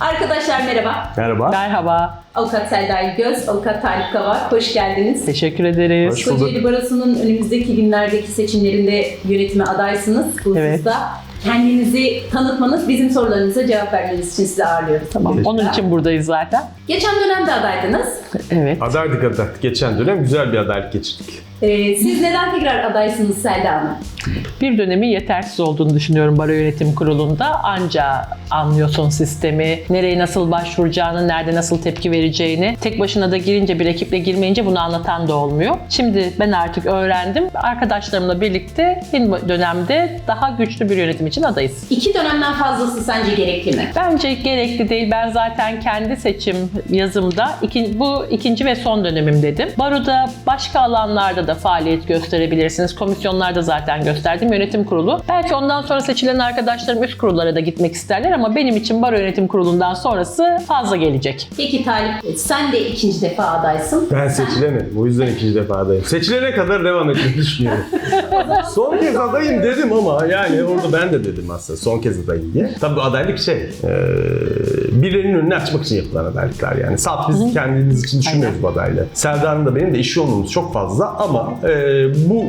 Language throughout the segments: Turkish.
Arkadaşlar merhaba. Merhaba. Merhaba, Avukat Selda Göz, Avukat Talip Kavak. Hoş geldiniz. teşekkür ederiz. Hoş bulduk. Kocaeli Barosu'nun önümüzdeki günlerdeki seçimlerinde yönetime adaysınız. Bu Evet. hususta kendinizi tanıtmanız, bizim sorularınıza cevap vermeniz için sizi ağırlıyoruz. Tamam, onun için buradayız zaten. Geçen dönemde adaydınız. Evet. Adaydık adaydık. Geçen dönem güzel bir adaylık geçirdik. Ee, siz neden tekrar adaysınız Selda Hanım? Bir dönemi yetersiz olduğunu düşünüyorum Baro Yönetim Kurulu'nda. Anca anlıyorsun sistemi, nereye nasıl başvuracağını, nerede nasıl tepki vereceğini. Tek başına da girince bir ekiple girmeyince bunu anlatan da olmuyor. Şimdi ben artık öğrendim. Arkadaşlarımla birlikte yeni dönemde daha güçlü bir yönetim için adayız. İki dönemden fazlası sence gerekli mi? Bence gerekli değil. Ben zaten kendi seçim yazımda iki, bu ikinci ve son dönemim dedim. Baroda başka alanlarda da faaliyet gösterebilirsiniz. Komisyonlarda zaten gösterdim. Yönetim kurulu. Belki ondan sonra seçilen arkadaşlarım üst kurullara da gitmek isterler ama benim için Baro Yönetim Kurulu'ndan sonrası fazla gelecek. Peki Talip, sen de ikinci defa adaysın. Ben seçilemedim. O yüzden ikinci defa adayım. Seçilene kadar devam etmeyi düşünüyorum. son kez adayım dedim ama yani orada ben de dedim aslında son kez adayım diye. Tabii adaylık şey, e, birilerinin önünü açmak için yapılan adaylıklar yani. Salt biz kendimiz için düşünmüyoruz bu adaylığı. Serdar'ın da benim de iş yoğunluğumuz çok fazla ama e, bu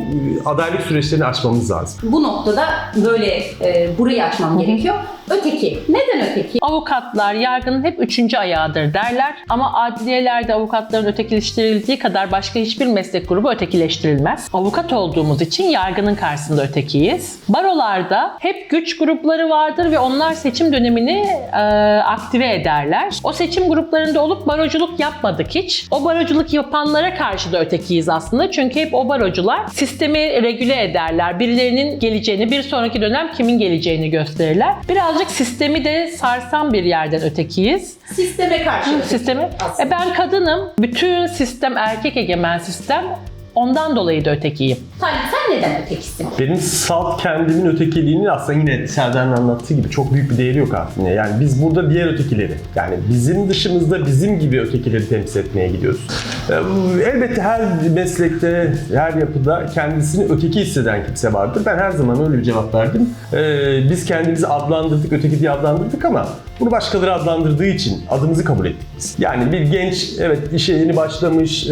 adaylık süreçlerini açmamız lazım. Bu noktada böyle e, burayı açmam gerekiyor. Öteki. Neden öteki? Avukatlar yargının hep üçüncü ayağıdır derler ama adliyelerde avukatların ötekileştirildiği kadar başka hiçbir meslek grubu ötekileştirilmez. Avukat olduğumuz için yargının karşısında ötekiyiz. Barolarda hep güç grupları vardır ve onlar seçim dönemini e, aktive ederler. O seçim gruplarında olup baroculuk yapmadık hiç. O baroculuk yapanlara karşı da ötekiyiz aslında. Çünkü hep o barocular sistemi regüle ederler. Birilerinin geleceğini, bir sonraki dönem kimin geleceğini gösterirler. Birazcık sistemi de sarsan bir yerden ötekiyiz. Sisteme karşı aslında. E ben kadınım. Bütün sistem erkek egemen sistem. Ondan dolayı da ötekiyim. Talip sen neden ötekisin? Benim salt kendimin ötekiliğinin aslında yine Serdar'ın anlattığı gibi çok büyük bir değeri yok aslında. Yani biz burada diğer ötekileri, yani bizim dışımızda bizim gibi ötekileri temsil etmeye gidiyoruz. Ee, Elbette her meslekte, her yapıda kendisini öteki hisseden kimse vardır. Ben her zaman öyle bir cevap verdim. Ee, Biz kendimizi adlandırdık, öteki diye adlandırdık ama bunu başkaları adlandırdığı için adımızı kabul ettik biz. Yani bir genç evet işe yeni başlamış, e,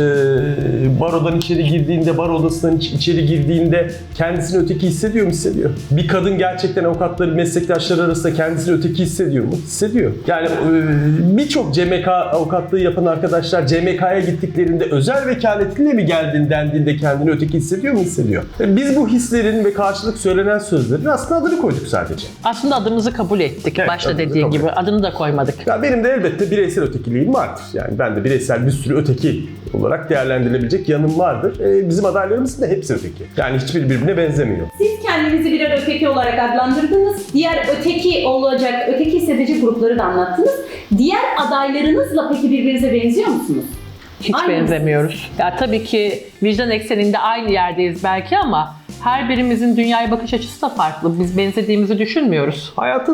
barodan içeri girdiğinde, baro odasından iç- içeri girdiğinde kendisini öteki hissediyor mu? Hissediyor. Bir kadın gerçekten avukatları, meslektaşları arasında kendisini öteki hissediyor mu? Hissediyor. Yani e, birçok CMK avukatlığı yapan arkadaşlar CMK'ya gittiklerinde özel vekaletinle mi geldin dendiğinde kendini öteki hissediyor mu? Hissediyor. E, Biz bu hislerin ve karşılık söylenen sözlerin aslında adını koyduk sadece. Aslında adımızı kabul ettik. Evet, Başta dediğin gibi. Adını da koymadık. Ya benim de elbette bireysel ötekiliğim vardır. Yani ben de bireysel bir sürü öteki olarak değerlendirilebilecek yanım vardır. Ee, bizim adaylarımızın da hepsi öteki. Yani hiçbiri birbirine benzemiyor. Siz kendinizi birer öteki olarak adlandırdınız. Diğer öteki olacak, öteki hissedecek grupları da anlattınız. Diğer adaylarınızla peki birbirinize benziyor musunuz? Hiç Aynı benzemiyoruz. Ya tabii ki vicdan ekseninde aynı yerdeyiz belki ama her birimizin dünyaya bakış açısı da farklı. Biz benzediğimizi düşünmüyoruz. Hayata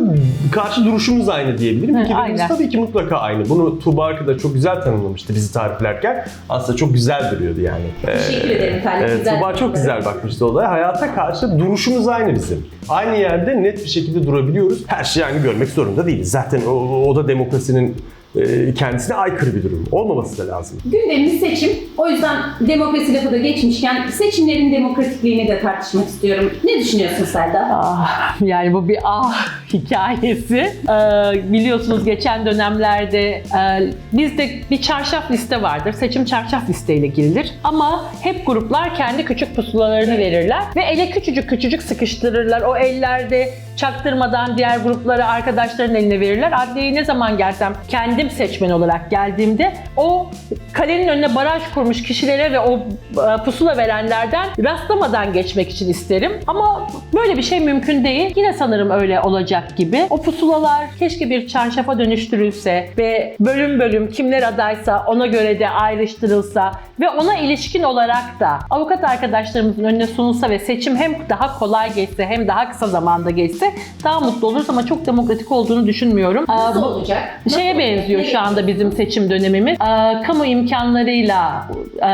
karşı duruşumuz aynı diyebilirim. Hı, aynen. tabii ki mutlaka aynı. Bunu Tuğba arkadaş çok güzel tanımlamıştı bizi tariflerken. Aslında çok güzel duruyordu yani. Teşekkür ederim Talip. Evet, Güzel Tuğba çok güzel bakmıştı olaya. Hayata karşı duruşumuz aynı bizim. Aynı yerde net bir şekilde durabiliyoruz. Her şeyi aynı görmek zorunda değiliz. Zaten o, o da demokrasinin e, kendisine aykırı bir durum. Olmaması da lazım. Gündemimiz seçim. O yüzden demokrasi lafı da geçmişken seçimlerin demokratikliğini de tartışmak istiyorum. Ne düşünüyorsun Selda? Ah, yani bu bir ah hikayesi. Ee, biliyorsunuz geçen dönemlerde e, bizde bir çarşaf liste vardır. Seçim çarşaf listeyle girilir. Ama hep gruplar kendi küçük pusulalarını verirler ve ele küçücük küçücük sıkıştırırlar. O ellerde çaktırmadan diğer grupları arkadaşların eline verirler. Adliyeye ne zaman gelsem kendim seçmen olarak geldiğimde o kalenin önüne baraj kurmuş kişilere ve o e, pusula verenlerden rastlamadan geçmek için isterim. Ama böyle bir şey mümkün değil. Yine sanırım öyle olacak gibi. O pusulalar keşke bir çarşafa dönüştürülse ve bölüm bölüm kimler adaysa ona göre de ayrıştırılsa ve ona ilişkin olarak da avukat arkadaşlarımızın önüne sunulsa ve seçim hem daha kolay geçse hem daha kısa zamanda geçse gelirse daha mutlu oluruz ama çok demokratik olduğunu düşünmüyorum. Nasıl olacak? Şeye Nasıl benziyor olacak? şu anda bizim seçim dönemimiz. Ee, kamu imkanlarıyla, e,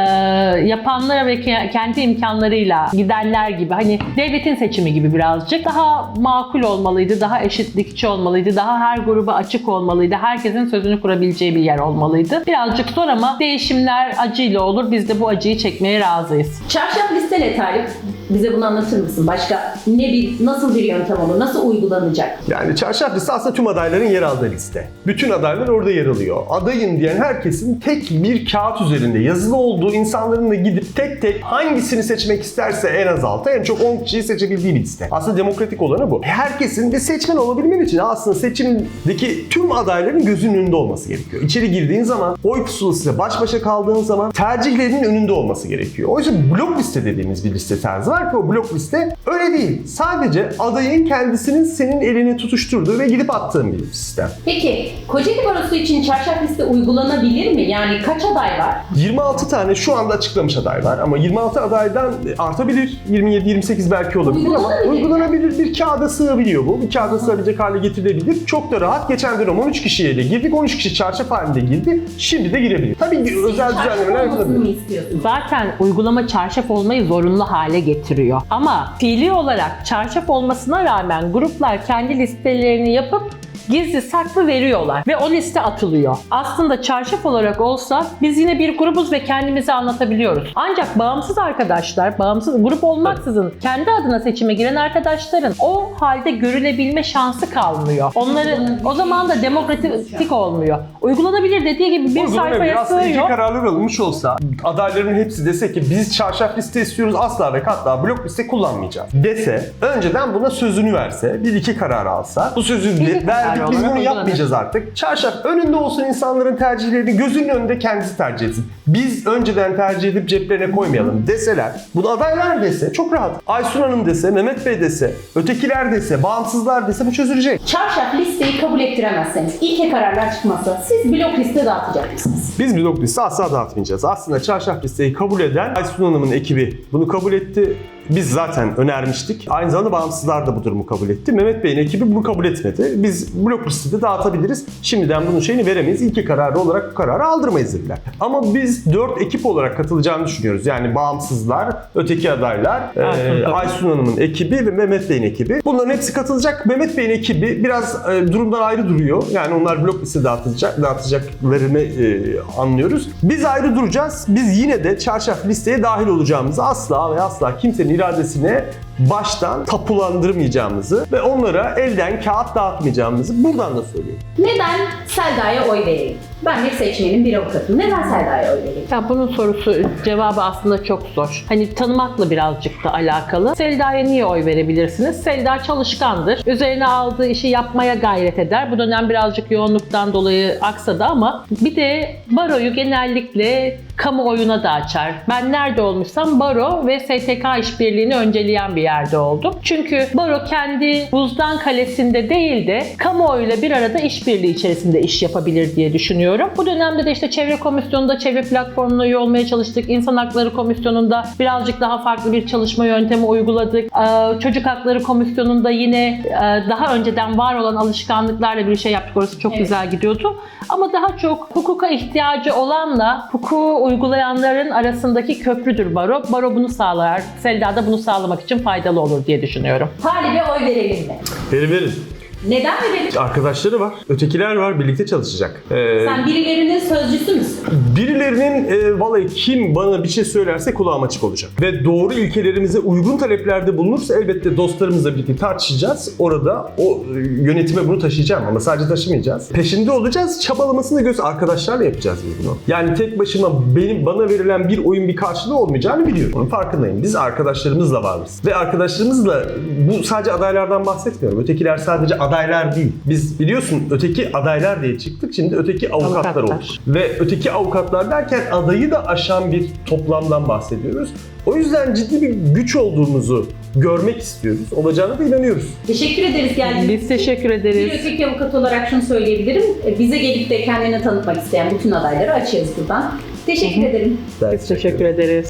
yapanlara ve ke- kendi imkanlarıyla gidenler gibi. Hani devletin seçimi gibi birazcık. Daha makul olmalıydı, daha eşitlikçi olmalıydı, daha her gruba açık olmalıydı. Herkesin sözünü kurabileceği bir yer olmalıydı. Birazcık zor ama değişimler acıyla olur. Biz de bu acıyı çekmeye razıyız. Çarşaf liste ne Talip? Bize bunu anlatır mısın? Başka ne bir, nasıl bir yöntem olur? Nasıl uygulanacak? Yani çarşaf liste aslında tüm adayların yer aldığı liste. Bütün adaylar orada yer alıyor. Adayım diyen herkesin tek bir kağıt üzerinde yazılı olduğu insanların da gidip tek tek hangisini seçmek isterse en az altı en çok 10 kişiyi seçebildiği bir liste. Aslında demokratik olanı bu. Herkesin bir seçmen olabilmen için aslında seçimdeki tüm adayların gözünün önünde olması gerekiyor. İçeri girdiğin zaman oy pusulasıyla baş başa kaldığın zaman tercihlerinin önünde olması gerekiyor. O yüzden blok liste dediğimiz bir liste tarzı var ki o blok liste öyle değil. Sadece adayın kendisinin senin elini tutuşturduğu ve gidip attığın bir sistem. Peki Kocaeli Barosu için çarşaf liste uygulanabilir mi? Yani kaç aday var? 26 tane şu anda açıklamış aday var ama 26 adaydan artabilir. 27-28 belki olabilir ama Uygulanabilir. bir kağıda sığabiliyor bu. Bir kağıda sığabilecek hale getirilebilir. Çok da rahat. Geçen dönem 13 kişiyle girdik. 13 kişi çarşaf halinde girdi. Şimdi de girebilir. Tabii özel düzenlemeler yapılabilir. Zaten uygulama çarşaf olmayı zorunlu hale getiriyor. Ama fiili olarak çarşaf olmasına rağmen gruplar kendi listelerini yapıp gizli saklı veriyorlar ve o liste atılıyor. Aslında çarşaf olarak olsa biz yine bir grubuz ve kendimizi anlatabiliyoruz. Ancak bağımsız arkadaşlar, bağımsız grup olmaksızın kendi adına seçime giren arkadaşların o halde görülebilme şansı kalmıyor. Onları o zaman da demokratik olmuyor. Uygulanabilir dediği gibi bir Uygulanabilir. sayfaya Aslında iki sığıyor. kararlar alınmış olsa adayların hepsi dese ki biz çarşaf liste istiyoruz asla ve katla blok liste kullanmayacağız dese önceden buna sözünü verse bir iki karar alsa bu sözü İki karar verdik biz bunu yapmayacağız artık. Çarşaf önünde olsun insanların tercihlerini gözünün önünde kendisi tercih etsin. Biz önceden tercih edip ceplerine koymayalım deseler bunu adaylar dese çok rahat. Aysun Hanım dese, Mehmet Bey dese, ötekiler dese, bağımsızlar dese bu çözülecek. Çarşaf listeyi kabul ettiremezseniz, ilke kararlar çıkmazsa siz blok liste dağıtacak mısınız? Biz blok liste asla dağıtmayacağız. Aslında çarşaf listeyi kabul eden Aysun Hanım'ın ekibi bunu kabul etti. Biz zaten önermiştik. Aynı zamanda bağımsızlar da bu durumu kabul etti. Mehmet Bey'in ekibi bunu kabul etmedi. Biz blok listede dağıtabiliriz. Şimdiden bunun şeyini veremeyiz. İlki kararı olarak bu kararı aldırmayız dediler. Ama biz dört ekip olarak katılacağını düşünüyoruz. Yani bağımsızlar, öteki adaylar, Aysun. Aysun Hanım'ın ekibi ve Mehmet Bey'in ekibi. Bunların hepsi katılacak. Mehmet Bey'in ekibi biraz e, durumdan ayrı duruyor. Yani onlar blok liste dağıtacak, dağıtacaklarını e, anlıyoruz. Biz ayrı duracağız. Biz yine de çarşaf listeye dahil olacağımızı asla ve asla kimsenin iradesine baştan tapulandırmayacağımızı ve onlara elden kağıt dağıtmayacağımızı buradan da söylüyorum. Neden Selda'ya oy verelim? Ben bir seçmenin bir avukatım. Neden Selda'ya oy verelim? Ya bunun sorusu cevabı aslında çok zor. Hani tanımakla birazcık da alakalı. Selda'ya niye oy verebilirsiniz? Selda çalışkandır. Üzerine aldığı işi yapmaya gayret eder. Bu dönem birazcık yoğunluktan dolayı aksadı ama bir de baroyu genellikle kamuoyuna da açar. Ben nerede olmuşsam baro ve STK işbirliğini önceleyen bir yerde oldum. Çünkü baro kendi buzdan kalesinde değil de kamuoyuyla bir arada işbirliği içerisinde iş yapabilir diye düşünüyorum. Bu dönemde de işte çevre komisyonunda, çevre platformuna üye olmaya çalıştık. İnsan hakları komisyonunda birazcık daha farklı bir çalışma yöntemi uyguladık. Ee, Çocuk hakları komisyonunda yine e, daha önceden var olan alışkanlıklarla bir şey yaptık. Orası çok Evet. güzel gidiyordu. Ama daha çok hukuka ihtiyacı olanla hukuku uygulayanların arasındaki köprüdür baro. Baro bunu sağlar. Selda da bunu sağlamak için faydalı olur diye düşünüyorum. Talip'e oy verelim mi? Verin verin. Neden verelim? Arkadaşları var, ötekiler var, birlikte çalışacak. Ee, Sen birilerinin sözcüsü müsün? Birilerinin e, vallahi kim bana bir şey söylerse kulağım açık olacak. Ve doğru ilkelerimize uygun taleplerde bulunursa elbette dostlarımızla birlikte tartışacağız. Orada o e, yönetime bunu taşıyacağım ama sadece taşımayacağız. Peşinde olacağız. Çabalamasını göz arkadaşlarla yapacağız biz bunu. Yani tek başıma benim bana verilen bir oyun bir karşılığı olmayacağını biliyorum. Onun farkındayım. Biz arkadaşlarımızla varız. Ve arkadaşlarımızla bu sadece adaylardan bahsetmiyorum. Ötekiler sadece adaylar değil. Biz biliyorsun öteki adaylar diye çıktık. Şimdi öteki avukatlar, Avukatlar. olmuş. Ve öteki avukatlar derken adayı da aşan bir toplamdan bahsediyoruz. O yüzden ciddi bir güç olduğumuzu görmek istiyoruz. Olacağına da inanıyoruz. Teşekkür ederiz geldiğiniz Biz için. teşekkür Bir ederiz. öteki avukat olarak şunu söyleyebilirim. E, Bize gelip de kendini tanıtmak isteyen bütün adayları açıyoruz buradan. Teşekkür ederim. Biz teşekkür ederiz.